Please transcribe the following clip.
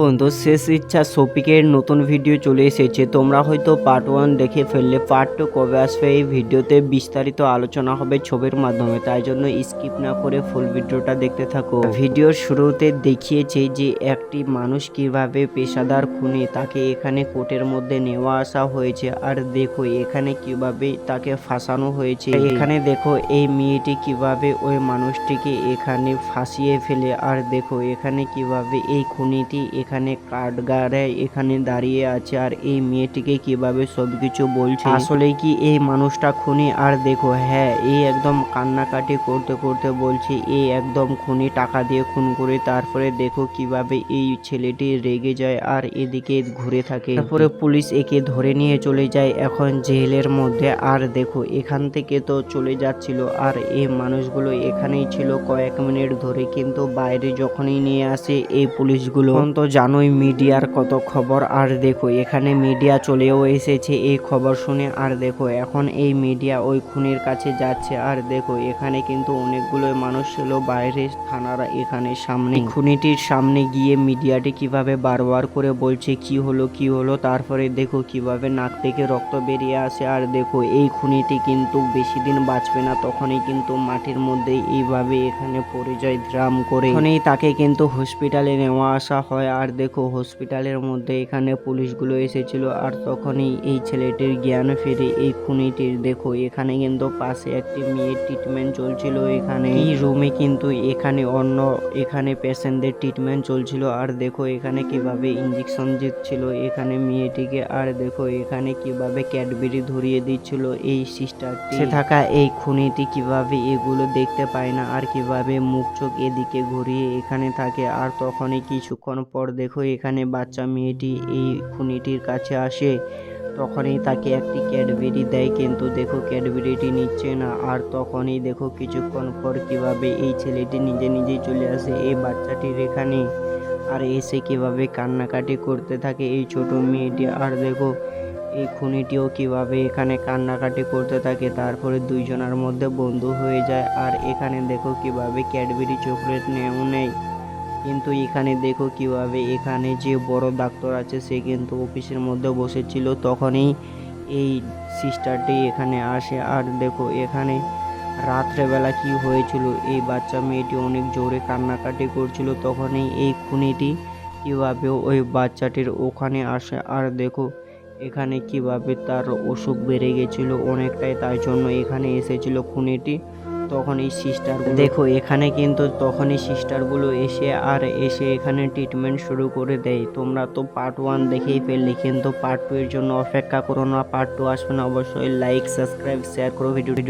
বন্ধু, শেষ ইচ্ছা শফিকের নতুন ভিডিও চলে এসেছে। তোমরা হয়তো পার্ট ওয়ান দেখে ফেললে পার্ট টু কবে আসবে এই ভিডিওতে বিস্তারিত আলোচনা হবে ছবির মাধ্যমে। তাই জন্য স্কিপ না করে ফুল ভিডিওটা দেখতে থাকো। ভিডিওর শুরুতে দেখিয়েছে যে একটি মানুষ কীভাবে পেশাদার খুনে তাকে এখানে কোর্টের মধ্যে নেওয়া আসা হয়েছে। আর দেখো, এখানে কীভাবে তাকে ফাঁসানো হয়েছে। এখানে দেখো, এই মেয়েটি কীভাবে ওই মানুষটিকে এখানে ফাঁসিয়ে ফেলে। আর দেখো, এখানে কীভাবে এই খুনিটি এখানে কাঠগাড়ে এখানে দাঁড়িয়ে আছে আর এই মেয়েটিকে কীভাবে সবকিছু বলছে? আসলে কি এই মানুষটা খুনি? আর দেখো হ্যাঁ এই একদম কান্নাকাটি করতে করতে বলছে, এই একদম খুনি টাকা দিয়ে খুন করে তারপরে দেখো কীভাবে এই ছেলেটি রেগে যায় আর এদিকে ঘুরে থাকে। তারপরে পুলিশ একে ধরে নিয়ে চলে যায় এখন জেলের মধ্যে। আর দেখো, এখান থেকে তো চলে যাচ্ছিল আর এই মানুষগুলো এখানেই ছিল কয়েক মিনিট ধরে। কিন্তু বাইরে যখনই নিয়ে আসে এই পুলিশগুলো তো জানোই মিডিয়ার কত খবর। আর দেখো, এখানে মিডিয়া চলেও এসেছে এই খবর শুনে। আর দেখো, এখন এই মিডিয়া ওই খুনির কাছে যাচ্ছে। আর দেখো, এখানে কিন্তু অনেকগুলো মানুষ ছিল বাইরে। থানারা এখানে সামনে। খুনিটির সামনে গিয়ে মিডিয়াটি কীভাবে বারবার করে বলছে, কি হলো কি হলো, তারপরে দেখো কীভাবে নাক থেকে রক্ত বেরিয়ে আসে। আর দেখো, এই খুনিটি কিন্তু বেশি দিন বাঁচবে না, তখনই কিন্তু মাটির মধ্যে এইভাবে এখানে পড়ে যায় ড্রাম করে। তখনই তাকে কিন্তু হসপিটালে নেওয়া আসা হয়। আর দেখো, হসপিটালের মধ্যে এখানে পুলিশগুলো এসেছিল আর তখনই এই ছেলেটির জ্ঞান ফিরে এই খুনিটির। দেখো, এখানে কিন্তু পাশে একটি মেয়ের ট্রিটমেন্ট চলছিল এখানে। এই রুমে কিন্তু এখানে অন্য, এখানে পেশেন্টদের ট্রিটমেন্ট চলছিল। আর দেখো, এখানে কীভাবে ইঞ্জেকশন দিচ্ছিল এখানে মেয়েটিকে। আর দেখো, এখানে কীভাবে ক্যাডবেরি ধরিয়ে দিচ্ছিল এই সিস্টারটি সে থাকা এই খুনিটি কীভাবে এগুলো দেখতে পায় না? আর কীভাবে মুখ চোখ এদিকে ঘুরিয়ে এখানে থাকে? আর তখনই কিছুক্ষণ পর দেখো এখানে বাচ্চা মেয়েটি এই খুনিটির কাছে আসে। তখনই তাকে একটি ক্যাডবেরি দেয়, কিন্তু দেখো ক্যাডবেরিটি নিচ্ছে না। আর তখনই দেখো কিছুক্ষণ পর কীভাবে এই ছেলেটি নিজে নিজেই চলে আসে এই বাচ্চাটির এখানে। আর এসে কীভাবে কান্নাকাটি করতে থাকে এই ছোট মেয়েটি। আর দেখো এই খুনিটিও কীভাবে এখানে কান্নাকাটি করতে থাকে, তারপরে দুইজনের মধ্যে বন্ধু হয়ে যায়। আর এখানে দেখো কীভাবে ক্যাডবেরি চকলেট নেও নেয়। কিন্তু এখানে দেখো কীভাবে এখানে যে বড় ডাক্তার আছে, সে কিন্তু অফিসের মধ্যে বসেছিল। তখনই এই সিস্টারটি এখানে আসে। আর দেখো এখানে রাত্রেবেলা কি হয়েছিল? এই বাচ্চা মেয়েটি অনেক জোরে কান্নাকাটি করছিল। তখনই এই খুনিটি কীভাবে ওই বাচ্চাটির ওখানে আসে? আর দেখো এখানে কীভাবে তার অসুখ বেড়ে গেছিল? অনেকটাই তাই জন্য এখানে এসেছিল খুনিটি। তখন এই সিস্টার দেখো, এখানে কিন্তু তখন এই সিস্টারগুলো এসে আর এসে এখানে ট্রিটমেন্ট শুরু করে দেয়। তোমরা তো পার্ট ওয়ান দেখেই ফেললে, কিন্তু পার্ট টু এর জন্য অপেক্ষা করো না। পার্ট টু আসবে না। অবশ্যই লাইক সাবস্ক্রাইব শেয়ার করো ভিডিওটি